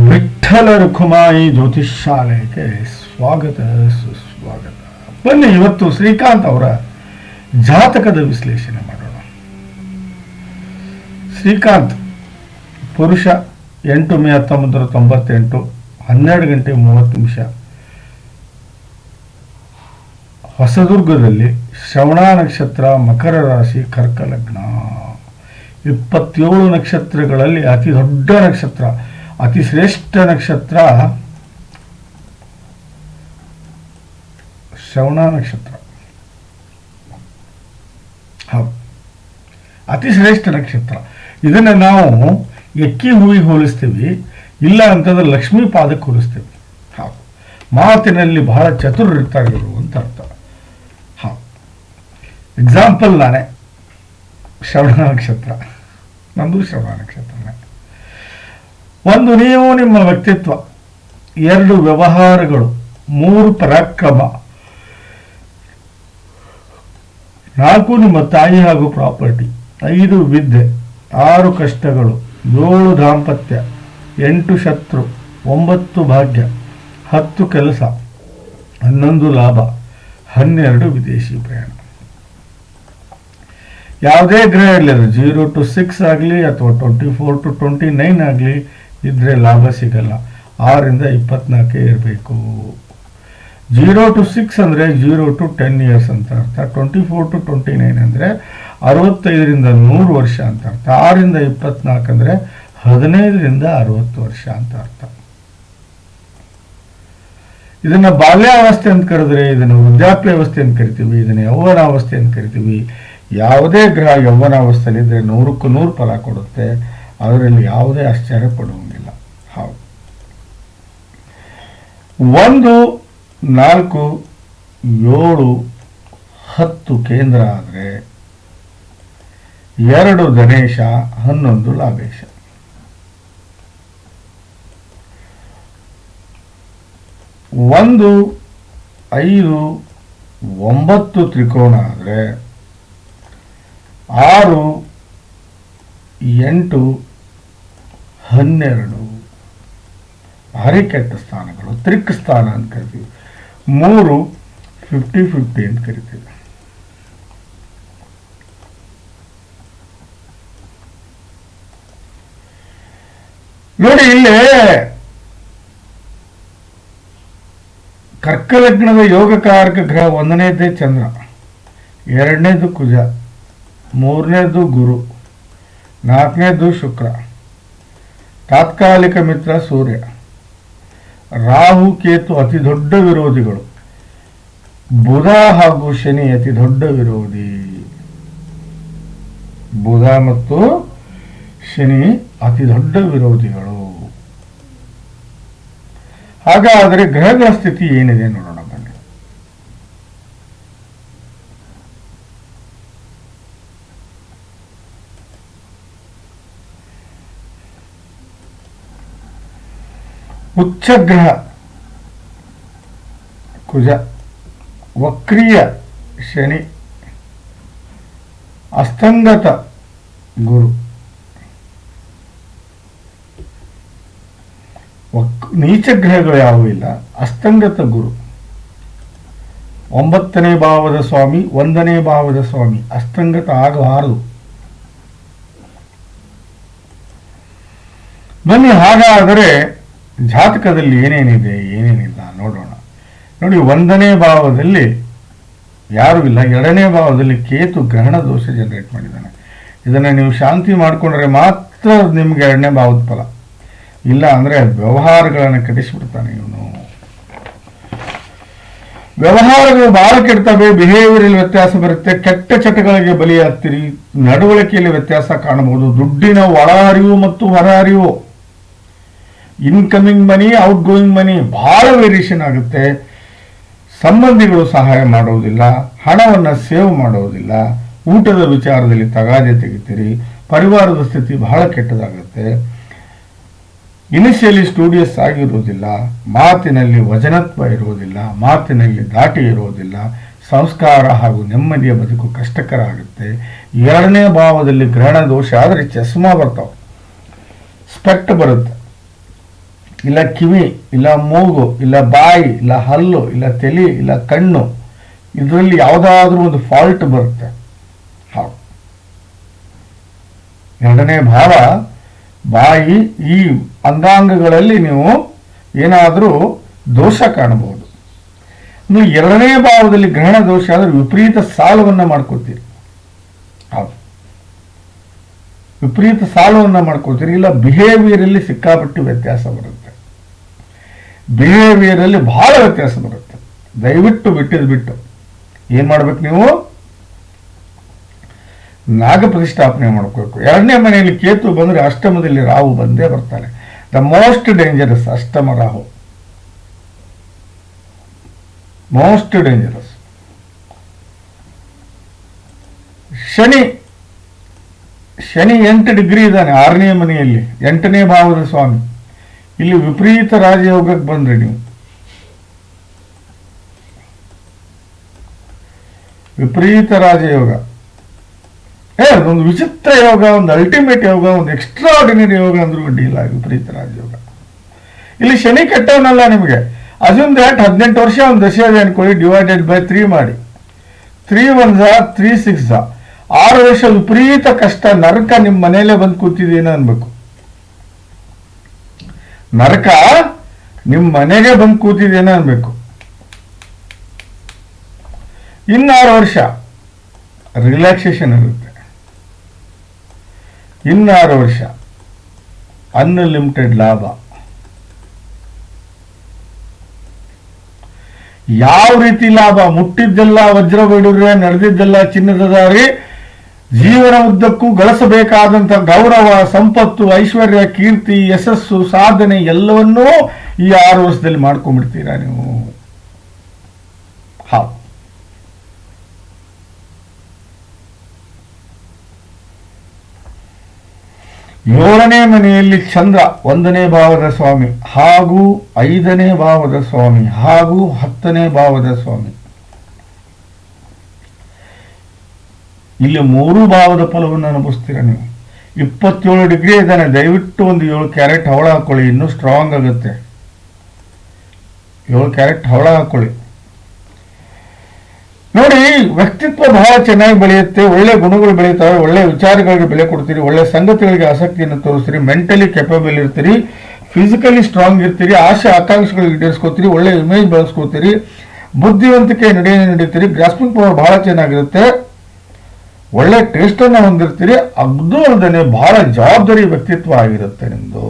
ವಿಠ್ಠಲ ರುಖುಮಾಯಿ ಜ್ಯೋತಿಷ್ ಶಾಲೆಗೆ ಸ್ವಾಗತ, ಸುಸ್ವಾಗತ. ಬನ್ನಿ ಇವತ್ತು ಶ್ರೀಕಾಂತ್ ಅವರ ಜಾತಕದ ವಿಶ್ಲೇಷಣೆ ಮಾಡೋಣ. ಶ್ರೀಕಾಂತ್, ಪುರುಷ ಎಂಟು ಮೇ ಹತ್ತೊಂಬತ್ತು ನೂರ ತೊಂಬತ್ತೆಂಟು, ಹನ್ನೆರಡು ಗಂಟೆ ಮೂವತ್ತು ನಿಮಿಷ. ಹೊಸದುರ್ಗದಲ್ಲಿ ಶ್ರವಣ ನಕ್ಷತ್ರ, ಮಕರ ರಾಶಿ, ಕರ್ಕ ಲಗ್ನ. ಇಪ್ಪತ್ತೇಳು ನಕ್ಷತ್ರಗಳಲ್ಲಿ ಅತಿ ದೊಡ್ಡ ನಕ್ಷತ್ರ. ಅತಿ ಶ್ರೇಷ್ಠ ನಕ್ಷತ್ರ ಶ್ರವಣ ನಕ್ಷತ್ರ. ಹೌದು. ಅತಿ ಶ್ರೇಷ್ಠ ನಕ್ಷತ್ರ. ಇದನ್ನು ನಾವು ಎಕ್ಕಿ ಹೂವಿಗೆ ಹೋಲಿಸ್ತೀವಿ, ಇಲ್ಲ ಅಂತಂದ್ರೆ ಲಕ್ಷ್ಮೀ ಪಾದಕ್ಕೆ ಹೋಲಿಸ್ತೀವಿ. ಹೌದು. ಮಾತಿನಲ್ಲಿ ಬಹಳ ಚತುರಿರ್ತಾರೆ ಇವರು ಅಂತ ಅರ್ಥ. ಹೌದು. ಎಕ್ಸಾಂಪಲ್ ನಾನೇ. ಶ್ರವಣ ನಕ್ಷತ್ರ. ನಮ್ಮದು ಶ್ರವಣ ನಕ್ಷತ್ರನೇ ಒಂದು ನೀವು ನಿಮ್ಮ ವ್ಯಕ್ತಿತ್ವ, ಎರಡು ವ್ಯವಹಾರಗಳು, ಮೂರು ಪರಾಕ್ರಮ, ನಾಲ್ಕು ನಿಮ್ಮ ತಾಯಿ ಹಾಗೂ ಪ್ರಾಪರ್ಟಿ, ಐದು ವಿದ್ಯೆ, ಆರು ಕಷ್ಟಗಳು, ಏಳು ದಾಂಪತ್ಯ, ಎಂಟು ಶತ್ರು, ಒಂಬತ್ತು ಭಾಗ್ಯ, ಹತ್ತು ಕೆಲಸ, ಹನ್ನೊಂದು ಲಾಭ, ಹನ್ನೆರಡು ವಿದೇಶಿ ಪ್ರಯಾಣ. ಯಾವುದೇ ಗ್ರಹ ಇರಲಿ, ಅದು ಜೀರೋ ಟು ಸಿಕ್ಸ್ ಆಗಲಿ ಅಥವಾ twenty four to twenty nine ಆಗಲಿ ಇದ್ರೆ ಲಾಭ ಸಿಗಲ್ಲ. ಆರಿಂದ ಇಪ್ಪತ್ನಾಲ್ಕೇ ಇರಬೇಕು. ಜೀರೋ ಟು ಸಿಕ್ಸ್ ಅಂದರೆ ಜೀರೋ ಟು ಟೆನ್ ಇಯರ್ಸ್ ಅಂತ ಅರ್ಥ. Twenty four to twenty nine ಅಂದರೆ ಅರವತ್ತೈದರಿಂದ ನೂರು ವರ್ಷ ಅಂತ ಅರ್ಥ. ಆರಿಂದ ಇಪ್ಪತ್ನಾಲ್ಕು ಅಂದರೆ ಹದಿನೈದರಿಂದ ಅರವತ್ತು ವರ್ಷ ಅಂತ ಅರ್ಥ. ಇದನ್ನು ಬಾಲ್ಯಾವಸ್ಥೆ ಅಂತ ಕರೆದ್ರೆ ಇದನ್ನು ವೃದ್ಧಾಪ್ಯಾವಸ್ಥೆ ಅಂತ ಕರಿತೀವಿ, ಇದನ್ನು ಯೌವನಾವಸ್ಥೆ ಅಂತ ಕರಿತೀವಿ. ಯಾವುದೇ ಗ್ರಹ ಯೌವನಾವಸ್ಥೆಯಲ್ಲಿ ಇದ್ರೆ ನೂರಕ್ಕೂ ನೂರು ಫಲ ಕೊಡುತ್ತೆ. ಅದರಲ್ಲಿ ಯಾವುದೇ ಆಶ್ಚರ್ಯ ಪಡುವಂಗಿಲ್ಲ ಹೌದು ಒಂದು, ನಾಲ್ಕು, ಏಳು, ಹತ್ತು ಕೇಂದ್ರ ಆದರೆ ಎರಡು ಗಣೇಶ, ಹನ್ನೊಂದು ಲಾಭೇಶ. ಒಂದು, ಐದು, ಒಂಬತ್ತು ತ್ರಿಕೋಣ ಆದರೆ ಆರು, ಎಂಟು ಹನ್ನೆರಡು ಭಾರಿ ಕೆಟ್ಟ ಸ್ಥಾನಗಳು, ತ್ರಿಕ್ ಸ್ಥಾನ ಅಂತ ಕರಿತೀವಿ. ಮೂರು ಫಿಫ್ಟಿ ಫಿಫ್ಟಿ ಅಂತ ಕರಿತೀವಿ. ನೋಡಿ ಇಲ್ಲಿ ಕರ್ಕಲಗ್ನದ ಯೋಗಕಾರಕ ಗ್ರಹ ಒಂದನೇದೇ ಚಂದ್ರ, ಎರಡನೇದು ಕುಜ, ಮೂರನೇದು ಗುರು, ನಾಲ್ಕನೇದು ಶುಕ್ರ. ತಾತ್ಕಾಲಿಕ ಮಿತ್ರ ಸೂರ್ಯ. ರಾಹು, ಕೇತು ಅತಿ ದೊಡ್ಡ ವಿರೋಧಿಗಳು. ಬುಧ ಹಾಗೂ ಶನಿ ಅತಿ ದೊಡ್ಡ ವಿರೋಧಿ. ಬುಧ ಮತ್ತು ಶನಿ ಅತಿ ದೊಡ್ಡ ವಿರೋಧಿಗಳು. ಹಾಗಾದರೆ ಗ್ರಹಗಳ ಸ್ಥಿತಿ ಏನಿದೆ ನೋಡೋಣ ಬನ್ನಿ ಉಚ್ಚಗ್ರಹ ಕುಜ. ವಕ್ರಿಯ ಶನಿ. ಅಸ್ತಂಗತ ಗುರು. ವಕ್, ನೀಚ ಗ್ರಹಗಳು ಯಾವುವು ಇಲ್ಲ. ಅಸ್ತಂಗತ ಗುರು. ಒಂಬತ್ತನೇ ಭಾವದ ಸ್ವಾಮಿ, ಒಂದನೇ ಭಾವದ ಸ್ವಾಮಿ. ಅಸ್ತಂಗತ ಆಗಬಾರದು ಬನ್ನಿ, ಹಾಗಾದರೆ ಜಾತಕದಲ್ಲಿ ಏನೇನಿದೆ, ಏನೇನಿಲ್ಲ ನೋಡೋಣ. ನೋಡಿ, ಒಂದನೇ ಭಾವದಲ್ಲಿ ಯಾರೂ ಇಲ್ಲ. ಎರಡನೇ ಭಾವದಲ್ಲಿ ಕೇತು ಗ್ರಹಣ ದೋಷ ಜನರೇಟ್ ಮಾಡಿದ್ದಾನೆ. ಇದನ್ನು ನೀವು ಶಾಂತಿ ಮಾಡಿಕೊಂಡ್ರೆ ಮಾತ್ರ ನಿಮ್ಗೆ ಎರಡನೇ ಭಾವದ ಫಲ. ಇಲ್ಲ ಅಂದರೆ ವ್ಯವಹಾರಗಳನ್ನು ಕೆಡಿಸ್ಬಿಡ್ತಾನೆ ಇವನು. ವ್ಯವಹಾರಗಳು ಬಹಳ ಕೆಡ್ತವೆ ಬಿಹೇವಿಯರ್ ವ್ಯತ್ಯಾಸ ಬರುತ್ತೆ, ಕೆಟ್ಟ ಚಟಗಳಿಗೆ ಬಲಿಯಾಗ್ತೀರಿ, ನಡವಳಿಕೆಯಲ್ಲಿ ವ್ಯತ್ಯಾಸ ಕಾಣಬಹುದು, ದುಡ್ಡಿನ ಒಳ ಅರಿವು ಮತ್ತು ಹೊರ ಅರಿವು incoming money outgoing money ಬಹಳ ವೇರಿಯೇಷನ್ ಆಗುತ್ತೆ. ಸಂಬಂಧಿಗಳು ಸಹಾಯ ಮಾಡುವುದಿಲ್ಲ ಹಣವನ್ನು ಸೇವ್ ಮಾಡುವುದಿಲ್ಲ ಊಟದ ವಿಚಾರದಲ್ಲಿ ತಗಾದೆ ತೆಗಿತೀರಿ, ಪರಿವಾರದ ಸ್ಥಿತಿ ಬಹಳ ಕೆಟ್ಟದಾಗುತ್ತೆ. ಇನಿಷಿಯಲಿ ಸ್ಟೂಡಿಯಸ್ ಆಗಿರುವುದಿಲ್ಲ ಮಾತಿನಲ್ಲಿ ವಚನತ್ವ ಇರುವುದಿಲ್ಲ ಮಾತಿನಲ್ಲಿ ದಾಟಿ ಇರುವುದಿಲ್ಲ ಸಂಸ್ಕಾರ ಹಾಗೂ ನೆಮ್ಮದಿಯ ಬದುಕು ಕಷ್ಟಕರ ಆಗುತ್ತೆ. ಎರಡನೇ ಭಾವದಲ್ಲಿ ಗ್ರಹಣ ದೋಷ ಆದರೆ ಚಸ್ಮಾ ಬರ್ತಾವೆ. ಸ್ಪೆಕ್ಟ್ ಬರುತ್ತೆ. ಇಲ್ಲ ಕಿವಿ, ಇಲ್ಲ ಮೂಗು, ಇಲ್ಲ ಬಾಯಿ, ಇಲ್ಲ ಹಲ್ಲು, ಇಲ್ಲ ತಲೆ, ಇಲ್ಲ ಕಣ್ಣು. ಇದರಲ್ಲಿ ಯಾವುದಾದ್ರೂ ಒಂದು ಫಾಲ್ಟ್ ಬರುತ್ತೆ. ಎರಡನೇ ಭಾವ, ಬಾಯಿ, ಈ ಅಂಗಾಂಗಗಳಲ್ಲಿ ನೀವು ಏನಾದರೂ ದೋಷ ಕಾಣಬಹುದು. ನೀವು ಎರಡನೇ ಭಾವದಲ್ಲಿ ಗ್ರಹಣ ದೋಷ ಆದರೆ ವಿಪರೀತ ಸಾಲವನ್ನ ಮಾಡ್ಕೊತೀರಿ ಹೌದು. ವಿಪರೀತ ಸಾಲವನ್ನ ಮಾಡ್ಕೋತೀರಿ ಇಲ್ಲ ಬಿಹೇವಿಯರಲ್ಲಿ ಸಿಕ್ಕಾಪಟ್ಟು ವ್ಯತ್ಯಾಸ ಬರುತ್ತೆ. ಬಿಹೇವಿಯರಲ್ಲಿ ಬಹಳ ವ್ಯತ್ಯಾಸ ಬರುತ್ತೆ. ದಯವಿಟ್ಟು ಬಿಟ್ಟಿದ್ ಬಿಟ್ಟು. ಏನು ಮಾಡ್ಬೇಕು ನೀವು? ನಾಗ ಪ್ರತಿಷ್ಠಾಪನೆ ಮಾಡ್ಕೋಬೇಕು. ಎರಡನೇ ಮನೆಯಲ್ಲಿ ಕೇತು ಬಂದ್ರೆ ಅಷ್ಟಮದಲ್ಲಿ ರಾಹು ಬಂದೇ ಬರ್ತಾನೆ. ದ ಮೋಸ್ಟ್ ಡೇಂಜರಸ್ ಅಷ್ಟಮ ರಾಹು. Most dangerous Shani. ಶನಿ ಎಂಟು ಡಿಗ್ರಿ ಇದ್ದಾನೆ ಆರನೇ ಮನೆಯಲ್ಲಿ. ಎಂಟನೇ ಭಾವದ ಸ್ವಾಮಿ. ಇಲ್ಲಿ ವಿಪರೀತ ರಾಜಯೋಗಕ್ಕೆ ಬಂದ್ರಿ ನೀವು. ವಿಪರೀತ ರಾಜಯೋಗ. ಏ ಒಂದು ವಿಚಿತ್ರ ಯೋಗ, ಒಂದು ಅಲ್ಟಿಮೇಟ್ ಯೋಗ, ಒಂದು ಎಕ್ಸ್ಟ್ರಾಡಿನರಿ ಯೋಗ ಅಂದ್ರೂ ಅಡ್ಡಿಲ್ಲ ವಿಪರೀತ ರಾಜಯೋಗ. ಇಲ್ಲಿ ಶನಿ ಕೆಟ್ಟವನಲ್ಲ ನಿಮಗೆ. ಅಜುನ್ ದ್ಯಾಟ್ ಹದಿನೆಂಟು ವರ್ಷ, ಒಂದು ದಶ ಇದೆ ಅನ್ಕೊಳ್ಳಿ ಡಿವೈಡೆಡ್ ಬೈ ತ್ರೀ ಮಾಡಿ. ತ್ರೀ ಒನ್ ಝಾ ತ್ರೀ ಸಿಕ್ಸ್ ಝಾ ಆರು ವರ್ಷ ವಿಪರೀತ ಕಷ್ಟ, ನರಕ ನಿಮ್ಮ ಮನೆಯಲ್ಲೇ ಬಂದು ಕೂತಿದ್ದೀನಿ ಅನ್ಬೇಕು. ನರಕ ನಿಮ್ಮ ಮನೆಗೆ ಬಂದು ಕೂತಿದೇನೋ ಅನ್ಬೇಕು. ಇನ್ನಾರು ವರ್ಷ ರಿಲ್ಯಾಕ್ಸೇಷನ್ ಇರುತ್ತೆ. ಇನ್ನಾರು ವರ್ಷ ಅನ್ಲಿಮಿಟೆಡ್ ಲಾಭ. ಯಾವ ರೀತಿ ಲಾಭ? ಮುಟ್ಟಿದ್ದೆಲ್ಲ ವಜ್ರ ಬೇಡುರೆ ನಡೆದಿದ್ದೆಲ್ಲ ಚಿನ್ನದ ದಾರಿ ಜೀವನ ಉದ್ದಕ್ಕೂ ಗಳಿಸಬೇಕಾದಂತ ಗೌರವ, ಸಂಪತ್ತು, ಐಶ್ವರ್ಯ, ಕೀರ್ತಿ, ಯಶಸ್ಸು, ಸಾಧನೆ ಎಲ್ಲವನ್ನೂ ಈ ಆರು ವರ್ಷದಲ್ಲಿ ಮಾಡ್ಕೊಂಡ್ಬಿಡ್ತೀರಾ ನೀವು? ಹಾ. ಏಳನೇ ಮನೆಯಲ್ಲಿ ಚಂದ್ರ, ಒಂದನೇ ಭಾವದ ಸ್ವಾಮಿ ಹಾಗೂ ಐದನೇ ಭಾವದ ಸ್ವಾಮಿ ಹಾಗೂ ಹತ್ತನೇ ಭಾವದ ಸ್ವಾಮಿ. ಇಲ್ಲಿ ಮೂರು ಭಾವದ ಫಲವನ್ನು ಅನುಭವಿಸ್ತೀರ ನೀವು? ಇಪ್ಪತ್ತೇಳು ಡಿಗ್ರಿ ಇದ್ದಾನೆ, ದಯವಿಟ್ಟು ಒಂದು ಏಳು ಕ್ಯಾರೆಟ್ ಹವಳ ಹಾಕೊಳ್ಳಿ, ಇನ್ನೂ ಸ್ಟ್ರಾಂಗ್ ಆಗುತ್ತೆ. ಏಳು ಕ್ಯಾರೆಟ್ ಹವಳ ಹಾಕೊಳ್ಳಿ. ನೋಡಿ, ವ್ಯಕ್ತಿತ್ವ ಬಹಳ ಚೆನ್ನಾಗಿ ಬೆಳೆಯುತ್ತೆ, ಒಳ್ಳೆ ಗುಣಗಳು ಬೆಳೆಯುತ್ತವೆ, ಒಳ್ಳೆ ವಿಚಾರಗಳಿಗೆ ಬೆಲೆ ಕೊಡ್ತೀರಿ, ಒಳ್ಳೆ ಸಂಗತಿಗಳಿಗೆ ಆಸಕ್ತಿಯನ್ನು ತೋರಿಸ್ತೀರಿ ಮೆಂಟಲಿ ಕೆಪಬಲ್ ಇರ್ತೀರಿ ಫಿಸಿಕಲಿ ಸ್ಟ್ರಾಂಗ್ ಇರ್ತೀರಿ ಆಶೆ ಆಕಾಂಕ್ಷೆಗಳಿಗೆ ಈಡೇರಿಸ್ಕೋತೀರಿ ಒಳ್ಳೆ ಇಮೇಜ್ ಬೆಳೆಸ್ಕೋತೀರಿ, ಬುದ್ಧಿವಂತಿಕೆ ನಡೆಯನ್ನು ನಡೀತೀರಿ ಗ್ರಾಸ್ಪಿಂಗ್ ಪವರ್ ಬಹಳ ಚೆನ್ನಾಗಿರುತ್ತೆ. ಒಳ್ಳೆ ಟೇಸ್ಟನ್ನು ಹೊಂದಿರ್ತೀರಿ ಅದು ಅಲ್ಲದೆ ಬಹಳ ಜವಾಬ್ದಾರಿ ವ್ಯಕ್ತಿತ್ವ ಆಗಿರುತ್ತೆ ನಿಮ್ದು.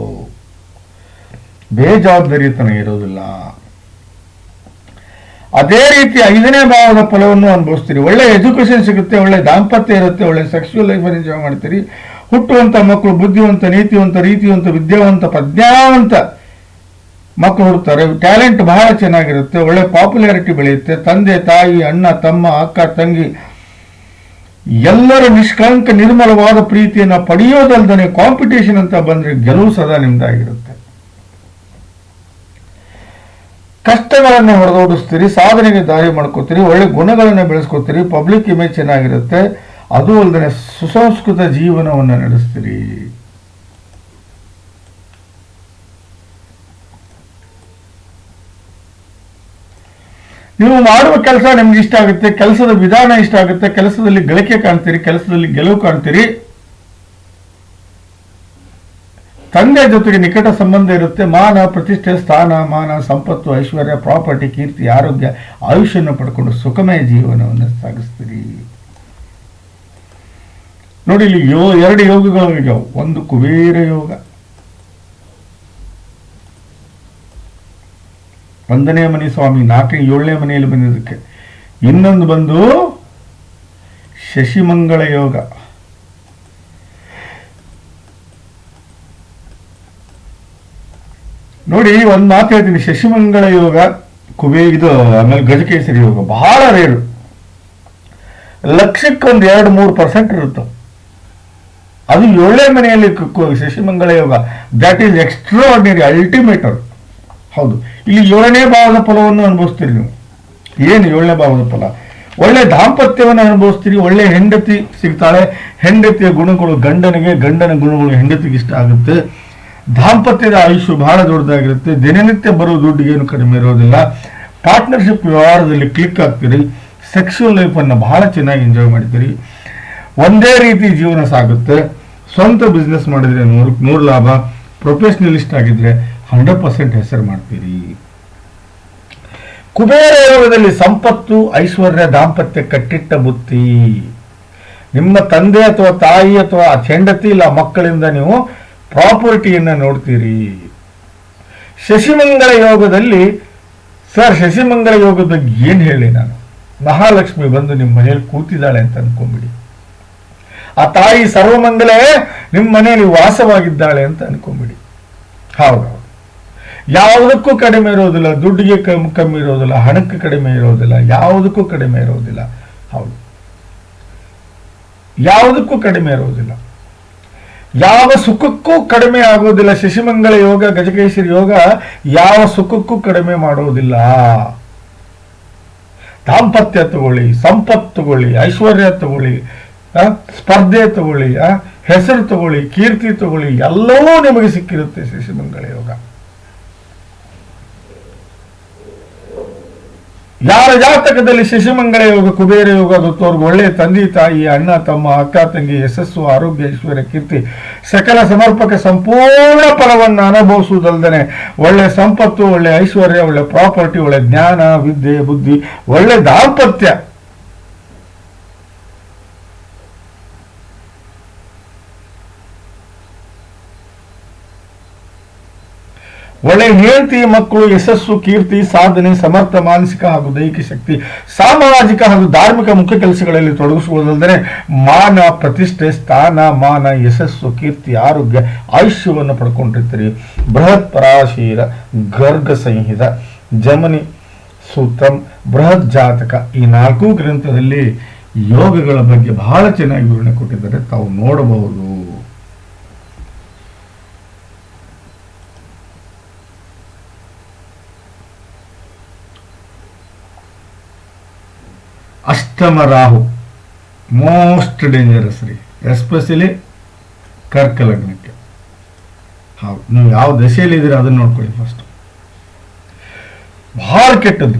ಬೇಜವಾಬ್ದಾರಿತನ ಇರೋದಿಲ್ಲ. ಅದೇ ರೀತಿ ಐದನೇ ಭಾವದ ಫಲವನ್ನು ಅನುಭವಿಸ್ತೀರಿ. ಒಳ್ಳೆ ಎಜುಕೇಶನ್ ಸಿಗುತ್ತೆ, ಒಳ್ಳೆ ದಾಂಪತ್ಯ ಇರುತ್ತೆ, ಒಳ್ಳೆ ಸೆಕ್ಸುವಲ್ ಲೈಫ್ ಎಂಜಾಯ್ ಮಾಡ್ತೀರಿ. ಹುಟ್ಟುವಂತ ಮಕ್ಕಳು, ಬುದ್ಧಿವಂತ, ನೀತಿವಂತ, ರೀತಿವಂತ, ವಿದ್ಯಾವಂತ, ಪ್ರಜ್ಞಾವಂತ ಮಕ್ಕಳು ಹುಡ್ತಾರೆ ಟ್ಯಾಲೆಂಟ್ ಬಹಳ ಚೆನ್ನಾಗಿರುತ್ತೆ, ಒಳ್ಳೆ ಪಾಪ್ಯುಲಾರಿಟಿ ಬೆಳೆಯುತ್ತೆ. ತಂದೆ, ತಾಯಿ, ಅಣ್ಣ, ತಮ್ಮ, ಅಕ್ಕ, ತಂಗಿ ಎಲ್ಲರ ನಿಷ್ಕಳಂಕ ನಿರ್ಮಲವಾದ ಪ್ರೀತಿಯನ್ನ ಪಡೆಯೋದಲ್ದನೆ ಕಾಂಪಿಟೇಷನ್ ಅಂತ ಬಂದ್ರೆ ಗೆಲುವು ಸದಾ ನಿಮ್ದಾಗಿರುತ್ತೆ. ಕಷ್ಟಗಳನ್ನು ಹೊಡೆದೋಡಿಸ್ತೀರಿ, ಸಾಧನೆಗೆ ದಾರಿ ಮಾಡ್ಕೋತೀರಿ, ಒಳ್ಳೆ ಗುಣಗಳನ್ನು ಬೆಳೆಸ್ಕೋತೀರಿ ಪಬ್ಲಿಕ್ ಇಮೇಜ್ ಚೆನ್ನಾಗಿರುತ್ತೆ, ಅದು ಅಲ್ಲದೆ ಸುಸಂಸ್ಕೃತ ಜೀವನವನ್ನು ನಡೆಸ್ತೀರಿ. ನೀವು ಮಾಡುವ ಕೆಲಸ ನಿಮ್ಗೆ ಇಷ್ಟ ಆಗುತ್ತೆ, ಕೆಲಸದ ವಿಧಾನ ಇಷ್ಟ ಆಗುತ್ತೆ, ಕೆಲಸದಲ್ಲಿ ಗಳಿಕೆ ಕಾಣ್ತೀರಿ, ಕೆಲಸದಲ್ಲಿ ಗೆಲುವು ಕಾಣ್ತೀರಿ. ತಂದೆ ಜೊತೆಗೆ ನಿಕಟ ಸಂಬಂಧ ಇರುತ್ತೆ, ಮಾನ, ಪ್ರತಿಷ್ಠೆ, ಸ್ಥಾನ, ಮಾನ, ಸಂಪತ್ತು, ಐಶ್ವರ್ಯ, ಪ್ರಾಪರ್ಟಿ, ಕೀರ್ತಿ, ಆರೋಗ್ಯ ಆಯುಷ್ಯನ್ನು ಪಡ್ಕೊಂಡು ಸುಖಮಯ ಜೀವನವನ್ನು ಸಾಗಿಸ್ತೀರಿ. ನೋಡಿ, ಇಲ್ಲಿ ಯೋ ಎರಡು ಯೋಗಗಳು ಇದಾವೆ. ಒಂದು ಕುಬೇರ ಯೋಗ ಒಂದನೇ ಮನೆ ಸ್ವಾಮಿ, ನಾಲ್ಕನೇ, ಏಳನೇ ಮನೆಯಲ್ಲಿ ಬಂದಿದ್ದಕ್ಕೆ. ಇನ್ನೊಂದು ಬಂದು ಶಶಿಮಂಗಳ ಯೋಗ. ನೋಡಿ, ಒಂದು ಮಾತು ಹೇಳ್ತೀನಿ. ಶಶಿಮಂಗಳ ಯೋಗ ಕುಬೇ ಇದು ಆಮೇಲೆ ಗಜಕೇಸರಿ ಯೋಗ, ಬಹಳ ರೇರು ಲಕ್ಷಕ್ಕೊಂದು ಎರಡು, ಮೂರು ಪರ್ಸೆಂಟ್ ಇರುತ್ತೆ. ಅದು ಏಳನೇ ಮನೆಯಲ್ಲಿ ಶಶಿ ಮಂಗಳ ಶಶಿಮಂಗಳ ಯೋಗ. ದಟ್ ಈಸ್ ಎಕ್ಸ್ಟ್ರಾ ಆರ್ಡಿನರಿ ಹೌದು. ಇಲ್ಲಿ ಏಳನೇ ಭಾವದ ಫಲವನ್ನು ಅನುಭವಿಸ್ತೀರಿ ನೀವು. ಏನು ಏಳನೇ ಭಾವದ ಫಲ? ಒಳ್ಳೆ ದಾಂಪತ್ಯವನ್ನು ಅನುಭವಿಸ್ತೀರಿ, ಒಳ್ಳೆ ಹೆಂಡತಿ ಸಿಗ್ತಾಳೆ. ಹೆಂಡತಿಯ ಗುಣಗಳು ಗಂಡನಿಗೆ, ಗಂಡನ ಗುಣಗಳು ಹೆಂಡತಿಗೆ ಇಷ್ಟ ಆಗುತ್ತೆ. ದಾಂಪತ್ಯದ ಆಯುಷ್ಯ ಬಹಳ ದೊಡ್ಡದಾಗಿರುತ್ತೆ. ದಿನನಿತ್ಯ ಬರೋ ದುಡ್ಡಿಗೆ ಏನು ಕಡಿಮೆ ಇರೋದಿಲ್ಲ. ಪಾರ್ಟ್ನರ್ಶಿಪ್ ವ್ಯವಹಾರದಲ್ಲಿ ಕ್ಲಿಕ್ ಆಗ್ತೀರಿ. ಸೆಕ್ಷುವಲ್ ಲೈಫನ್ನು ಬಹಳ ಚೆನ್ನಾಗಿ ಎಂಜಾಯ್ ಮಾಡ್ತೀರಿ. ಒಂದೇ ರೀತಿ ಜೀವನ ಸಾಗುತ್ತೆ. ಸ್ವಂತ ಬಿಸ್ನೆಸ್ ಮಾಡಿದ್ರೆ ನೂರು ನೂರು ಲಾಭ. ಪ್ರೊಫೆಷನಲಿಸ್ಟ್ ಆಗಿದ್ರೆ ಹಂಡ್ರೆಡ್ ಪರ್ಸೆಂಟ್ ಹೆಸರು ಮಾಡ್ತೀರಿ. ಕುಬೇರ ಯೋಗದಲ್ಲಿ ಸಂಪತ್ತು, ಐಶ್ವರ್ಯ, ದಾಂಪತ್ಯ ಕಟ್ಟಿಟ್ಟ ಬುತ್ತಿ. ನಿಮ್ಮ ತಂದೆ ಅಥವಾ ತಾಯಿ ಅಥವಾ ಹೆಂಡತಿ ಇಲ್ಲ, ಮಕ್ಕಳಿಂದ ನೀವು ಪ್ರಾಪರ್ಟಿಯನ್ನು ನೋಡ್ತೀರಿ. ಶಶಿಮಂಗಳ ಯೋಗದಲ್ಲಿ, ಸರ್ ಶಶಿಮಂಗಳ ಯೋಗದ ಬಗ್ಗೆ ಏನು ಹೇಳಿ ನಾನು? ಮಹಾಲಕ್ಷ್ಮಿ ಬಂದು ನಿಮ್ಮ ಮನೆಯಲ್ಲಿ ಕೂತಿದ್ದಾಳೆ ಅಂತ ಅನ್ಕೊಂಬಿಡಿ. ಆ ತಾಯಿ ಸರ್ವಮಂಗಲೇ ನಿಮ್ಮ ಮನೆಯಲ್ಲಿ ವಾಸವಾಗಿದ್ದಾಳೆ ಅಂತ ಅನ್ಕೊಂಬಿಡಿ. ಹೌದೌದು ಯಾವುದಕ್ಕೂ ಕಡಿಮೆ ಇರೋದಿಲ್ಲ, ದುಡ್ಡಿಗೆ ಕಮ್ಮಿ ಕಮ್ಮಿ ಇರೋದಿಲ್ಲ, ಹಣಕ್ಕೆ ಕಡಿಮೆ ಇರೋದಿಲ್ಲ, ಯಾವುದಕ್ಕೂ ಕಡಿಮೆ ಇರೋದಿಲ್ಲ. ಹೌದು. ಯಾವುದಕ್ಕೂ ಕಡಿಮೆ ಇರೋದಿಲ್ಲ. ಯಾವ ಸುಖಕ್ಕೂ ಕಡಿಮೆ ಆಗೋದಿಲ್ಲ. ಶಶಿಮಂಗಳ ಯೋಗ ಗಜಕೇಶ್ವರಿ ಯೋಗ ಯಾವ ಸುಖಕ್ಕೂ ಕಡಿಮೆ ಮಾಡೋದಿಲ್ಲ. ದಾಂಪತ್ಯ ತಗೊಳ್ಳಿ, ಸಂಪತ್ತು ತಗೊಳ್ಳಿ, ಐಶ್ವರ್ಯ ತಗೊಳ್ಳಿ ಸ್ಪರ್ಧೆ ತಗೊಳ್ಳಿ ಹೆಸರು ತಗೊಳ್ಳಿ, ಕೀರ್ತಿ ತಗೊಳ್ಳಿ, ಎಲ್ಲವೂ ನಿಮಗೆ ಸಿಕ್ಕಿರುತ್ತೆ ಶಶಿಮಂಗಳ ಯೋಗ. ಯಾರ ಜಾತಕದಲ್ಲಿ ಶಶಿಮಂಗಳ ಯೋಗ, ಕುಬೇರ ಯೋಗ ದೊತ್ತವ್ರಿಗೆ ಒಳ್ಳೆ ತಂದೆ, ತಾಯಿ, ಅಣ್ಣ, ತಮ್ಮ, ಅಕ್ಕ, ತಂಗಿ, ಯಶಸ್ಸು, ಆರೋಗ್ಯ, ಐಶ್ವರ್ಯ, ಕೀರ್ತಿ, ಸಕಲ ಸಮರ್ಪಕ ಸಂಪೂರ್ಣ ಫಲವನ್ನು ಅನುಭವಿಸುವುದಲ್ಲದೆ ಒಳ್ಳೆ ಸಂಪತ್ತು, ಒಳ್ಳೆ ಐಶ್ವರ್ಯ, ಒಳ್ಳೆ ಪ್ರಾಪರ್ಟಿ, ಒಳ್ಳೆ ಜ್ಞಾನ, ವಿದ್ಯೆ, ಬುದ್ಧಿ, ಒಳ್ಳೆ ದಾಂಪತ್ಯ. ಒಳ್ಳೆ ಹೆಂಡತಿ ಮಕ್ಕಳು ಯಶಸ್ಸು, ಕೀರ್ತಿ, ಸಾಧನೆ, ಸಮರ್ಥ, ಮಾನಸಿಕ ಹಾಗೂ ದೈಹಿಕ ಶಕ್ತಿ, ಸಾಮಾಜಿಕ ಹಾಗೂ ಧಾರ್ಮಿಕ ಮುಖ್ಯ ಕೆಲಸಗಳಲ್ಲಿ ತೊಡಗಿಸುವುದಲ್ಲದೆ ಮಾನ, ಪ್ರತಿಷ್ಠೆ, ಸ್ಥಾನ, ಮಾನ, ಯಶಸ್ಸು, ಕೀರ್ತಿ, ಆರೋಗ್ಯ, ಆಯುಷ್ಯವನ್ನು ಪಡ್ಕೊಂಡಿರ್ತೀರಿ. ಬೃಹತ್ ಪರಾಶೀರ, ಗರ್ಗ ಸಂಹಿತ, ಜಮನಿ ಸೂತ್ರಂ, ಬೃಹತ್ ಜಾತಕ ಈ ನಾಲ್ಕು ಗ್ರಂಥದಲ್ಲಿ ಯೋಗಗಳ ಬಗ್ಗೆ ಬಹಳ ಚೆನ್ನಾಗಿ ವಿವರಣೆ ಕೊಟ್ಟಿದ್ದಾರೆ. ತಾವು ನೋಡಬಹುದು. ಅಷ್ಟಮ ರಾಹು ಮೋಸ್ಟ್ ಡೇಂಜರಸ್ ರೀ. ಎಸ್ಪೆಷಲಿ ಕರ್ಕ ಲಗ್ನಕ್ಕೆ ಹೌದು, ನೀವು ಯಾವ ದಶೆಯಲ್ಲಿ ಇದ್ದೀರಾ ಅದನ್ನ ನೋಡ್ಕೊಳ್ಳಿ ಫಸ್ಟ್ ಬಹಳ ಕೆಟ್ಟದ್ದು.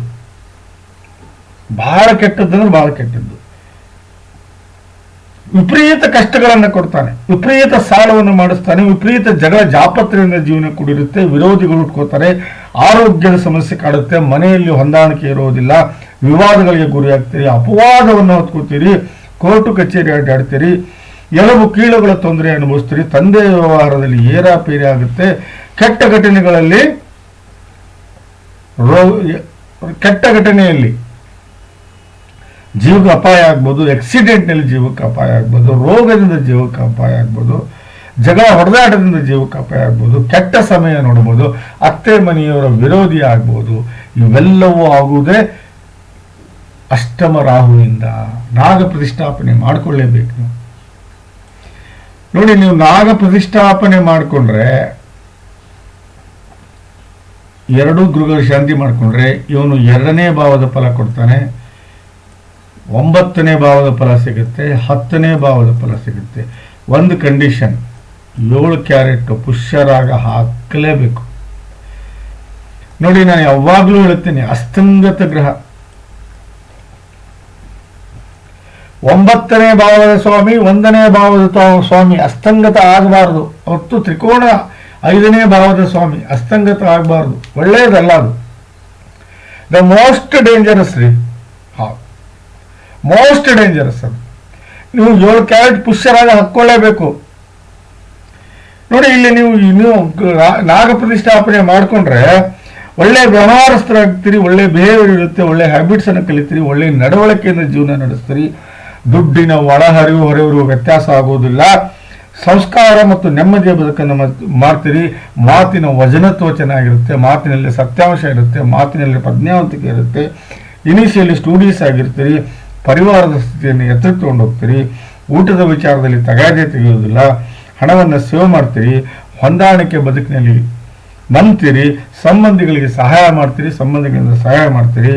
ಭಾಳ ಕೆಟ್ಟದ್ದು ಅಂದ್ರೆ ಭಾಳ ಕೆಟ್ಟದ್ದು. ವಿಪರೀತ ಕಷ್ಟಗಳನ್ನು ಕೊಡ್ತಾನೆ. ವಿಪರೀತ ಸಾಲವನ್ನು ಮಾಡಿಸ್ತಾನೆ. ವಿಪರೀತ ಜಗಳ ಜಾಪತ್ರೆಯಿಂದ ಜೀವನ ಕೂಡಿರುತ್ತೆ. ವಿರೋಧಿಗಳು ಉಟ್ಕೋತಾರೆ ಆರೋಗ್ಯದ ಸಮಸ್ಯೆ ಕಾಡುತ್ತೆ. ಮನೆಯಲ್ಲಿ ಹೊಂದಾಣಿಕೆ ಇರೋದಿಲ್ಲ. ವಿವಾದಗಳಿಗೆ ಗುರಿಯಾಗ್ತೀರಿ. ಅಪವಾದವನ್ನು ಹೊತ್ಕೋತೀರಿ. ಕೋರ್ಟು ಕಚೇರಿ ಅಡ್ಡಾಡ್ತೀರಿ. ಎಲುಬು ಕೀಳುಗಳ ತೊಂದರೆ ಅನುಭವಿಸ್ತೀರಿ. ತಂದೆ ವ್ಯವಹಾರದಲ್ಲಿ ಏರಾಪೇರಿ ಆಗುತ್ತೆ. ಕೆಟ್ಟ ಘಟನೆಗಳಲ್ಲಿ ರೋ ಕೆಟ್ಟ ಘಟನೆಯಲ್ಲಿ ಜೀವಕ್ಕೆ ಅಪಾಯ ಆಗ್ಬೋದು ಆಕ್ಸಿಡೆಂಟ್ನಲ್ಲಿ ಜೀವಕ್ಕೆ ಅಪಾಯ ಆಗ್ಬೋದು, ರೋಗದಿಂದ ಜೀವಕ್ಕೆ ಅಪಾಯ ಆಗ್ಬೋದು, ಜಗಳ ಹೊಡೆದಾಟದಿಂದ ಜೀವಕ್ಕೆ ಅಪಾಯ ಆಗ್ಬೋದು, ಕೆಟ್ಟ ಸಮಯ ನೋಡ್ಬೋದು, ಅತ್ತೆ ಮನೆಯವರ ವಿರೋಧಿ ಆಗ್ಬೋದು, ಇವೆಲ್ಲವೂ ಆಗುವುದೇ ಅಷ್ಟಮ ರಾಹುವಿಂದ. ನಾಗ ಪ್ರತಿಷ್ಠಾಪನೆ ಮಾಡಿಕೊಳ್ಳೇಬೇಕು ನೋಡಿ, ನೀವು ನಾಗ ಪ್ರತಿಷ್ಠಾಪನೆ ಮಾಡಿಕೊಂಡ್ರೆ, ಎರಡೂ ಗುರುಗಳು ಶಾಂತಿ ಮಾಡಿಕೊಂಡ್ರೆ, ಇವನು ಎರಡನೇ ಭಾವದ ಫಲ ಕೊಡ್ತಾನೆ. ಒಂಬತ್ತನೇ ಭಾವದ ಫಲ ಸಿಗುತ್ತೆ, ಹತ್ತನೇ ಭಾವದ ಫಲ ಸಿಗುತ್ತೆ. ಒಂದು ಕಂಡೀಷನ್ ಏಳು ಕ್ಯಾರೆಟ್ ಪುಷ್ಯರಾಗ ಹಾಕಲೇಬೇಕು. ನೋಡಿ, ನಾನು ಯಾವಾಗಲೂ ಹೇಳ್ತೀನಿ ಅಸ್ತಂಗತ ಗ್ರಹ. ಒಂಬತ್ತನೇ ಭಾವದ ಸ್ವಾಮಿ, ಒಂದನೇ ಭಾವದ ಸ್ವಾಮಿ ಅಸ್ತಂಗತ ಆಗಬಾರದು. ಹೊತ್ತು ತ್ರಿಕೋಣ ಐದನೇ ಭಾವದ ಸ್ವಾಮಿ ಅಸ್ತಂಗತ ಆಗಬಾರದು. ಒಳ್ಳೆಯದಲ್ಲ ಅದು. ದ ಮೋಸ್ಟ್ ಡೇಂಜರಸ್ ರೀ. ಮೋಸ್ಟ್ ಡೇಂಜರಸ್ ಅದು. ನೀವು ಏಳು ಕ್ಯಾರೆಟ್ ಪುಷ್ಯರಾಗ ಹಾಕ್ಕೊಳ್ಳೇಬೇಕು. ನೋಡಿ ಇಲ್ಲಿ ನೀವು ನೀವು ನಾಗ ಪ್ರತಿಷ್ಠಾಪನೆ ಮಾಡಿಕೊಂಡ್ರೆ ಒಳ್ಳೆ ವ್ಯವಹಾರಸ್ಥರಾಗ್ತೀರಿ, ಒಳ್ಳೆ ಬಿಹೇವಿಯರ್ ಇರುತ್ತೆ, ಒಳ್ಳೆ ಹ್ಯಾಬಿಟ್ಸ್ ಅನ್ನು ಕಲಿತೀರಿ, ಒಳ್ಳೆ ನಡವಳಿಕೆಯಿಂದ ಜೀವನ ನಡೆಸ್ತೀರಿ. ದುಡ್ಡಿನ ಒಳಹರಿವು ಹೊರಹರಿವು ವ್ಯತ್ಯಾಸ ಆಗೋದಿಲ್ಲ. ಸಂಸ್ಕಾರ ಮತ್ತು ನೆಮ್ಮದಿಯ ಬದುಕನ್ನು ಮಾಡ್ತೀರಿ. ಮಾತಿನ ವಜನತ್ವ ಚೆನ್ನಾಗಿರುತ್ತೆ, ಮಾತಿನಲ್ಲಿ ಸತ್ಯಾಂಶ ಇರುತ್ತೆ, ಮಾತಿನಲ್ಲಿ ಪ್ರಜ್ಞಾವಂತಿಕೆ ಇರುತ್ತೆ. ಇನಿಷಿಯಲಿ ಸ್ಟೂಡಿಯಸ್ ಆಗಿರ್ತೀರಿ. ಪರಿವಾರದ ಸ್ಥಿತಿಯನ್ನು ಎತ್ತರಕ್ಕೆ ತಗೊಂಡು ಹೋಗ್ತೀರಿ, ಊಟದ ವಿಚಾರದಲ್ಲಿ ತಗಾದೆ ತೆಗೆಯೋದಿಲ್ಲ, ಹಣವನ್ನು ಸೇವ್ ಮಾಡ್ತೀರಿ, ಹೊಂದಾಣಿಕೆ ಬದುಕಿನಲ್ಲಿ ನಂಬ್ತೀರಿ ಸಂಬಂಧಿಗಳಿಗೆ ಸಹಾಯ ಮಾಡ್ತೀರಿ, ಸಂಬಂಧಿಗಳಿಂದ ಸಹಾಯ ಮಾಡ್ತೀರಿ,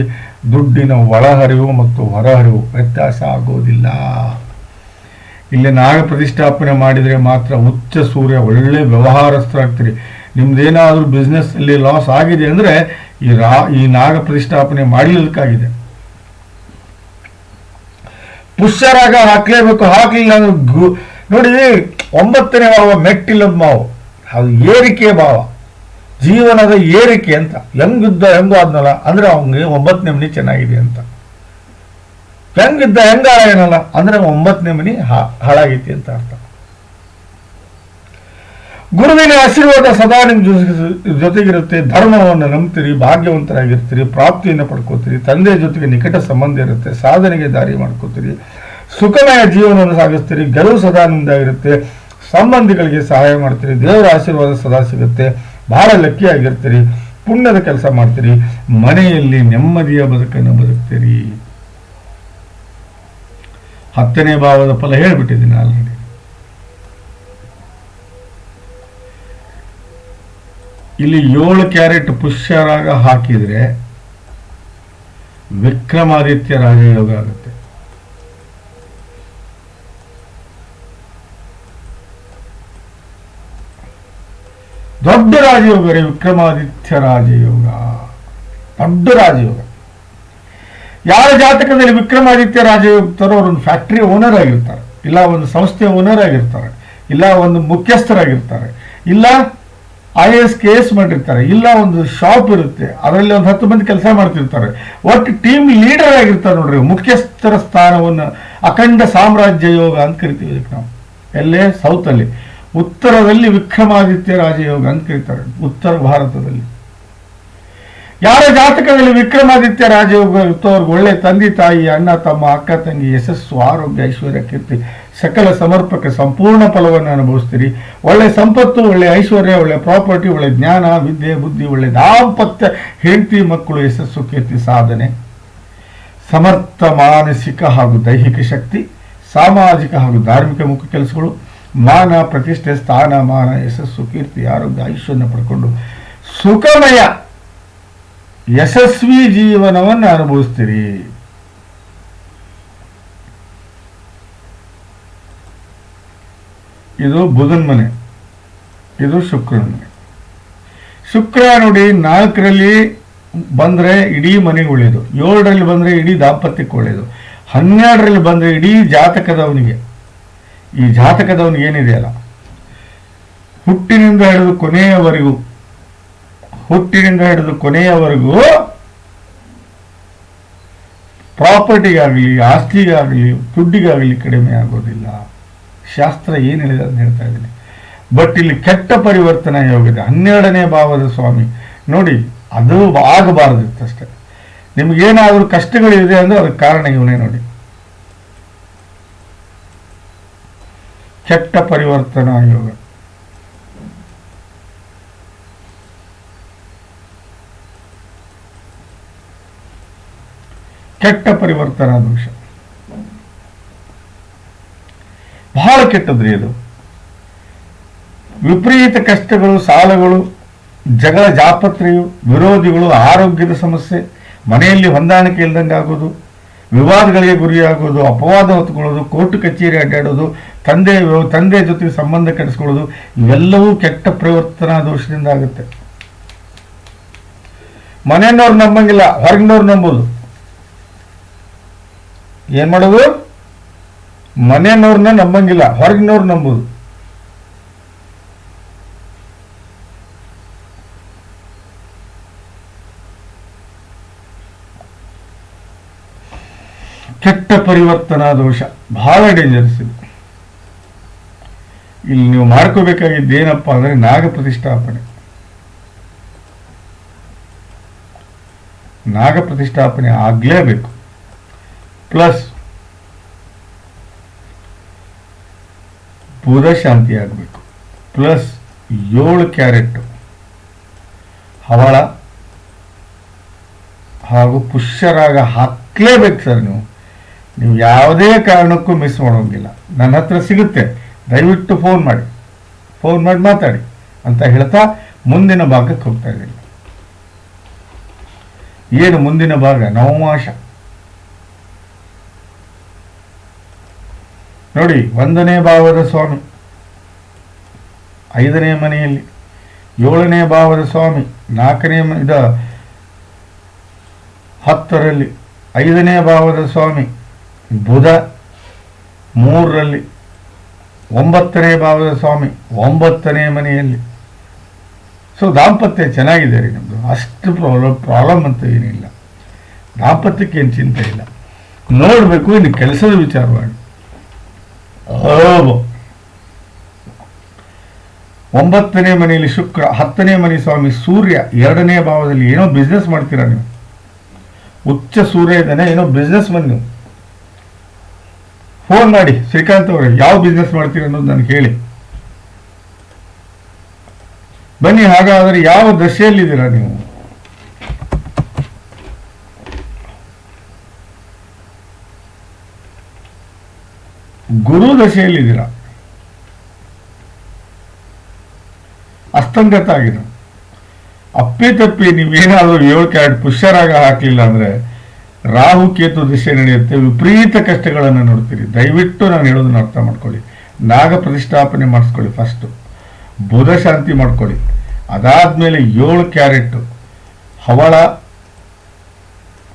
ದುಡ್ಡಿನ ಒಳಹರಿವು ಮತ್ತು ಹೊರಹರಿವು ವ್ಯತ್ಯಾಸ ಆಗೋದಿಲ್ಲ. ಇಲ್ಲಿ ನಾಗ ಪ್ರತಿಷ್ಠಾಪನೆ ಮಾಡಿದರೆ ಮಾತ್ರ ಉಚ್ಚ ಸೂರ್ಯ ಒಳ್ಳೆ ವ್ಯವಹಾರಸ್ಥರಾಗ್ತೀರಿ. ನಿಮ್ದೇನಾದರೂ ಬಿಸ್ನೆಸ್ ಅಲ್ಲಿ ಲಾಸ್ ಆಗಿದೆ ಅಂದರೆ ಈ ರಾ, ಈ ನಾಗ ಪ್ರತಿಷ್ಠಾಪನೆ ಮಾಡಲಿಕ್ಕಾಗಿದೆ ಪುಷ್ಯರಾಗ ಹಾಕ್ಲೇಬೇಕು ಗು- ನೋಡಿ ಒಂಬತ್ತನೇ ಭಾವ ಮೆಟ್ಟಿಲ್ಲದ ಮಾವು. ಅದು ಏರಿಕೆ ಭಾವ. ಜೀವನದ ಏರಿಕೆ ಅಂತ. ಹೆಂಗಿದ್ದ ಹೆಂಗೋ ಆದ್ನಲ್ಲ, ಅಂದ್ರೆ ಅವನಿಗೆ ಒಂಬತ್ತನೇ ಮನಿ ಚೆನ್ನಾಗಿದೆ ಅಂತ. ಹೆಂಗಿದ್ದ ಹೆಂಗ ಏನಲ್ಲ ಅಂದ್ರೆ ಒಂಬತ್ತನೇ ಮನಿ ಹಾಳಾಗೈತಿ ಅಂತ ಅರ್ಥ. ಗುರುವಿನ ಆಶೀರ್ವಾದ ಸದಾ ನಿಮ್ಮ ಜೊತೆಗಿರುತ್ತೆ. ಧರ್ಮವನ್ನು ನಂಬ್ತೀರಿ, ಭಾಗ್ಯವಂತರಾಗಿರ್ತೀರಿ, ಪ್ರಾಪ್ತಿಯನ್ನು ಪಡ್ಕೋತೀರಿ, ತಂದೆ ಜೊತೆಗೆ ನಿಕಟ ಸಂಬಂಧ ಇರುತ್ತೆ, ಸಾಧನೆಗೆ ದಾರಿ ಮಾಡ್ಕೋತೀರಿ. ಸುಖಮಯ ಜೀವನವನ್ನು ಸಾಗಿಸ್ತೀರಿ, ಗೆಲುವು ಸದಾ ನಿಮ್ದಾಗಿರುತ್ತೆ. ಸಂಬಂಧಿಗಳಿಗೆ ಸಹಾಯ ಮಾಡ್ತೀರಿ, ದೇವರ ಆಶೀರ್ವಾದ ಸದಾ ಸಿಗುತ್ತೆ. ಬಹಳ ಲಕ್ಕಿ ಆಗಿರ್ತೀರಿ ಪುಣ್ಯದ ಕೆಲಸ ಮಾಡ್ತೀರಿ. ಮನೆಯಲ್ಲಿ ನೆಮ್ಮದಿಯ ಬದುಕನ್ನು ಬದುಕ್ತೀರಿ. ಹತ್ತನೇ ಭಾವದ ಫಲ ಹೇಳ್ಬಿಟ್ಟಿದ್ದೀನಿ ಆಲ್ರೆಡಿ. ಇಲ್ಲಿ ಏಳು ಕ್ಯಾರೆಟ್ ಪುಷ್ಯರಾಗ ಹಾಕಿದ್ರೆ ವಿಕ್ರಮಾದಿತ್ಯ ರಾಜಯೋಗ ಆಗುತ್ತೆ ದೊಡ್ಡ ರಾಜಯೋಗ ರೀ, ವಿಕ್ರಮಾದಿತ್ಯ ರಾಜಯೋಗ. ದೊಡ್ಡ ರಾಜಯೋಗ. ಯಾರ ಜಾತಕದಲ್ಲಿ ವಿಕ್ರಮಾದಿತ್ಯ ರಾಜಯೋಗ್ತಾರೋ ಅವರು ಫ್ಯಾಕ್ಟ್ರಿ ಫ್ಯಾಕ್ಟರಿ ಓನರ್ ಆಗಿರ್ತಾರೆ. ಇಲ್ಲ ಒಂದು ಸಂಸ್ಥೆ ಓನರ್ ಆಗಿರ್ತಾರೆ. ಇಲ್ಲ ಒಂದು ಮುಖ್ಯಸ್ಥರಾಗಿರ್ತಾರೆ. ಇಲ್ಲ ಐ ಎಸ್ ಕೆ ಎಸ್ ಮಾಡಿರ್ತಾರೆ. ಇಲ್ಲ, ಒಂದು ಶಾಪ್ ಇರುತ್ತೆ. ಅದರಲ್ಲಿ ಒಂದು ಹತ್ತು ಮಂದಿ ಕೆಲಸ ಮಾಡ್ತಿರ್ತಾರೆ. ಒಟ್ಟು ಟೀಮ್ ಲೀಡರ್ ಆಗಿರ್ತಾರೆ ನೋಡ್ರಿ. ಮುಖ್ಯಸ್ಥರ ಸ್ಥಾನವನ್ನು ಅಖಂಡ ಸಾಮ್ರಾಜ್ಯ ಯೋಗ ಅಂತ ಕರಿತೀವಿ ಇದಕ್ಕೆ ನಾವು. ಎಲ್ಲೇ ಸೌತಲ್ಲಿ ಉತ್ತರದಲ್ಲಿ ವಿಕ್ರಮಾದಿತ್ಯ ರಾಜಯೋಗ ಅಂತ ಕರೀತಾರೆ. ಉತ್ತರ ಭಾರತದಲ್ಲಿ. ಯಾರ ಜಾತಕದಲ್ಲಿ ವಿಕ್ರಮಾದಿತ್ಯ ರಾಜಯೋಗ ಇರ್ತವ್ರಿಗೆ ಒಳ್ಳೆ ತಂದೆ, ತಾಯಿ, ಅಣ್ಣ, ತಮ್ಮ, ಅಕ್ಕ, ತಂಗಿ, ಯಶಸ್ಸು, ಆರೋಗ್ಯ, ಐಶ್ವರ್ಯ, ಕೀರ್ತಿ ಸಕಲ ಸಮರ್ಪಕ ಸಂಪೂರ್ಣ ಫಲವನ್ನು ಅನುಭವಿಸ್ತೀರಿ. ಒಳ್ಳೆ ಸಂಪತ್ತು, ಒಳ್ಳೆ ಐಶ್ವರ್ಯ, ಒಳ್ಳೆ ಪ್ರಾಪರ್ಟಿ, ಒಳ್ಳೆ ಜ್ಞಾನ, ವಿದ್ಯೆ, ಬುದ್ಧಿ, ಒಳ್ಳೆ ದಾಂಪತ್ಯ, ಹೆಂಡತಿ, ಮಕ್ಕಳು, ಯಶಸ್ಸು, ಕೀರ್ತಿ, ಸಾಧನೆ. ಸಮರ್ಥ, ಮಾನಸಿಕ ಹಾಗೂ ದೈಹಿಕ ಶಕ್ತಿ, ಸಾಮಾಜಿಕ ಹಾಗೂ ಧಾರ್ಮಿಕ ಮುಖ್ಯ ಕೆಲಸಗಳು, ಮಾನ, ಪ್ರತಿಷ್ಠೆ, ಸ್ಥಾನ, ಮಾನ, ಯಶಸ್ಸು, ಕೀರ್ತಿ, ಆರೋಗ್ಯ, ಐಶ್ವರ್ಯ ಪಡ್ಕೊಂಡು ಸುಖಮಯ, ಯಶಸ್ವಿ ಜೀವನವನ್ನು ಅನುಭವಿಸ್ತೀರಿ. ಇದು ಬುಧನ್ ಮನೆ, ಇದು ಶುಕ್ರನ ಮನೆ. ಶುಕ್ರ ನೋಡಿ ನಾಲ್ಕರಲ್ಲಿ ಬಂದರೆ ಇಡೀ ಮನೆಗೆ ಒಳ್ಳೆಯದು ಏಳರಲ್ಲಿ ಬಂದರೆ ಇಡೀ ದಾಂಪತ್ಯಕ್ಕೆ ಒಳ್ಳೆಯದು ಹನ್ನೆರಡರಲ್ಲಿ ಬಂದರೆ ಇಡೀ ಜಾತಕದವನಿಗೆ. ಈ ಜಾತಕದವನಿಗೆ ಏನಿದೆಯಲ್ಲ ಹುಟ್ಟಿನಿಂದ ಹಿಡಿದು ಕೊನೆಯವರೆಗೂ, ಹುಟ್ಟಿನಿಂದ ಹಿಡಿದು ಕೊನೆಯವರೆಗೂ ಪ್ರಾಪರ್ಟಿಗಾಗಲಿ, ಆಸ್ತಿಗಾಗಲಿ, ದುಡ್ಡಿಗಾಗಲಿ ಕಡಿಮೆ ಆಗೋದಿಲ್ಲ. ಶಾಸ್ತ್ರ ಏನು ಹೇಳಿದೆ ಅಂತ ಹೇಳ್ತಾ ಇದ್ದೀನಿ. ಬಟ್ ಇಲ್ಲಿ ಕೆಟ್ಟ ಪರಿವರ್ತನಾ ಇದೆ ಹನ್ನೆರಡನೇ ಭಾವದ ಸ್ವಾಮಿ. ನೋಡಿ, ಅದು ಆಗಬಾರದಿತ್ತಷ್ಟೆ ನಿಮಗೇನಾದರೂ ಕಷ್ಟಗಳಿದೆ ಅಂದ್ರೆ ಅದಕ್ಕೆ ಕಾರಣ ಇವನೇ ನೋಡಿ. ಕೆಟ್ಟ ಪರಿವರ್ತನಾ ಯೋಗ. ಕೆಟ್ಟ ಪರಿವರ್ತನಾ ದೋಷ. ಬಹಳ ಕೆಟ್ಟದ್ರಿ ಅದು? ವಿಪರೀತ ಕಷ್ಟಗಳು, ಸಾಲಗಳು, ಜಗಳ ಜಾಪತ್ರೆಯು, ವಿರೋಧಿಗಳು, ಆರೋಗ್ಯದ ಸಮಸ್ಯೆ, ಮನೆಯಲ್ಲಿ ಹೊಂದಾಣಿಕೆ ಇಲ್ದಂಗೆ ಆಗೋದು, ವಿವಾದಗಳಿಗೆ ಗುರಿಯಾಗೋದು, ಅಪವಾದ ಹೊತ್ಕೊಳ್ಳೋದು, ಕೋರ್ಟ್ ಕಚೇರಿ ಅಡ್ಡಾಡೋದು, ತಂದೆ ತಂದೆ ಜೊತೆಗೆ ಸಂಬಂಧ ಕೆಡಿಸ್ಕೊಳ್ಳೋದು, ಇವೆಲ್ಲವೂ ಕೆಟ್ಟ ಪ್ರವರ್ತನಾ ದೋಷದಿಂದ ಆಗುತ್ತೆ. ಮನೆಯವ್ರು ನಂಬಂಗಿಲ್ಲ, ಹೊರಗಿನವ್ರು ನಂಬೋದು. ಏನ್ ಮಾಡೋದು? ಮನೆಯವ್ರನ್ನ ನಂಬಂಗಿಲ್ಲ, ಹೊರಗಿನವ್ರು ನಂಬುದು. ಕೆಟ್ಟ ಪರಿವರ್ತನಾ ದೋಷ ಬಹಳ ಡೇಂಜರಸ್ ಇದು. ಇಲ್ಲಿ ನೀವು ಮಾಡ್ಕೋಬೇಕಾಗಿದ್ದು ಏನಪ್ಪ ಅಂದ್ರೆ ನಾಗ ಪ್ರತಿಷ್ಠಾಪನೆ. ನಾಗ ಪ್ರತಿಷ್ಠಾಪನೆ ಆಗಲೇಬೇಕು. ಪ್ಲಸ್ ಬುಧ ಶಾಂತಿ ಆಗಬೇಕು. ಪ್ಲಸ್ ಏಳು ಕ್ಯಾರೆಟ್. ಹವಳ ಹಾಗೂ ಪುಷ್ಯರಾಗ ಹಾಕ್ಲೇಬೇಕು ಸರ್ ನೀವು. ನೀವು ಯಾವುದೇ ಕಾರಣಕ್ಕೂ ಮಿಸ್ ಮಾಡೋಂಗಿಲ್ಲ. ನನ್ನ ಹತ್ರ ಸಿಗುತ್ತೆ. ದಯವಿಟ್ಟು ಫೋನ್ ಮಾಡಿ. ಫೋನ್ ಮಾಡಿ ಮಾತಾಡಿ ಅಂತ ಹೇಳ್ತಾ ಮುಂದಿನ ಭಾಗಕ್ಕೆ ಹೋಗ್ತಾ ಇದ್ದೀನಿ. ಏನು ಮುಂದಿನ ಭಾಗ? ನವಮಾಶ. ನೋಡಿ, ಒಂದನೇ ಭಾವದ ಸ್ವಾಮಿ. ಐದನೇ ಮನೆಯಲ್ಲಿ. ಏಳನೇ ಭಾವದ ಸ್ವಾಮಿ. ನಾಲ್ಕನೇ ಇದ ಹತ್ತರಲ್ಲಿ. ಐದನೇ ಭಾವದ ಸ್ವಾಮಿ. ಬುಧ ಮೂರರಲ್ಲಿ. ಒಂಬತ್ತನೇ ಭಾವದ ಸ್ವಾಮಿ. ಒಂಬತ್ತನೇ ಮನೆಯಲ್ಲಿ. ಸೊ ದಾಂಪತ್ಯ ಚೆನ್ನಾಗಿದೆ ರೀ ನಮ್ಮದು ಅಷ್ಟು ಪ್ರಾಬ್ಲಮ್ ಪ್ರಾಬ್ಲಮ್ ಅಂತ ಏನಿಲ್ಲ. ದಾಂಪತ್ಯಕ್ಕೆ ಏನು ಚಿಂತೆ ಇಲ್ಲ. ನೋಡಬೇಕು, ಇನ್ನು ಕೆಲಸದ ವಿಚಾರವಾಗಿ ಒಂಬತ್ತನೇ ಮನೆಯಲ್ಲಿ ಶುಕ್ರ, ಹತ್ತನೇ ಮನೆ ಸ್ವಾಮಿ ಸೂರ್ಯ, ಎರಡನೇ ಭಾವದಲ್ಲಿ ಏನೋ ಬಿಸ್ನೆಸ್ ಮಾಡ್ತೀರಾ ನೀವು? ಉಚ್ಚ ಸೂರ್ಯ ಇದ್ದಾನೆ ಏನೋ ಬಿಸ್ನೆಸ್ ಮನ್ ನೀವು. ಫೋನ್ ಮಾಡಿ, ಶ್ರೀಕಾಂತ್ ಅವರೇ, ಯಾವ ಬಿಸ್ನೆಸ್ ಮಾಡ್ತೀರಿ ಅನ್ನೋದು ನನಗೆ ಹೇಳಿ ಬನ್ನಿ, ಹಾಗಾದರೆ ಯಾವ ದಶೆಯಲ್ಲಿದ್ದೀರಾ ನೀವು? ಗುರು ದಶೆಯಲ್ಲಿದ್ದೀರ ಅಸ್ತಂಗತ ಆಗಿದೆ ಅಪ್ಪಿ ತಪ್ಪಿ ನೀವೇನಾದರೂ ಏಳು ಕ್ಯಾರೆಟ್ ಪುಷ್ಯರಾಗ ಹಾಕಲಿಲ್ಲ ಅಂದ್ರೆ ರಾಹು ಕೇತು ದಿಶೆ ನಡೆಯುತ್ತೆ, ವಿಪರೀತ ಕಷ್ಟಗಳನ್ನು ನೋಡ್ತೀರಿ. ದಯವಿಟ್ಟು ನಾನು ಹೇಳೋದನ್ನ ಅರ್ಥ ಮಾಡ್ಕೊಳ್ಳಿ. ನಾಗ ಪ್ರತಿಷ್ಠಾಪನೆ ಮಾಡಿಸ್ಕೊಳ್ಳಿ ಫಸ್ಟು ಬುಧ ಶಾಂತಿ ಮಾಡ್ಕೊಳ್ಳಿ. ಅದಾದ್ಮೇಲೆ ಏಳು ಕ್ಯಾರೆಟ್ಟು ಹವಳ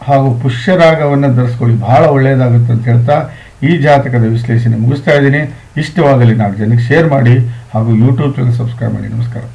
ಹಾಗೂ ಪುಷ್ಯರಾಗವನ್ನು ಧರಿಸ್ಕೊಳ್ಳಿ. ಬಹಳ ಒಳ್ಳೆಯದಾಗುತ್ತೆ ಅಂತ ಹೇಳ್ತಾ ಈ ಜಾತಕದ ವಿಶ್ಲೇಷಣೆ ಮುಗಿಸ್ತಾ ಇದ್ದೀನಿ. ಇಷ್ಟವಾಗಲಿ ನಾಲ್ಕು ಜನಕ್ಕೆ ಶೇರ್ ಮಾಡಿ ಹಾಗೂ ಯೂಟ್ಯೂಬ್ ಚಾನಲ್ ಸಬ್ಸ್ಕ್ರೈಬ್ ಮಾಡಿ. ನಮಸ್ಕಾರ.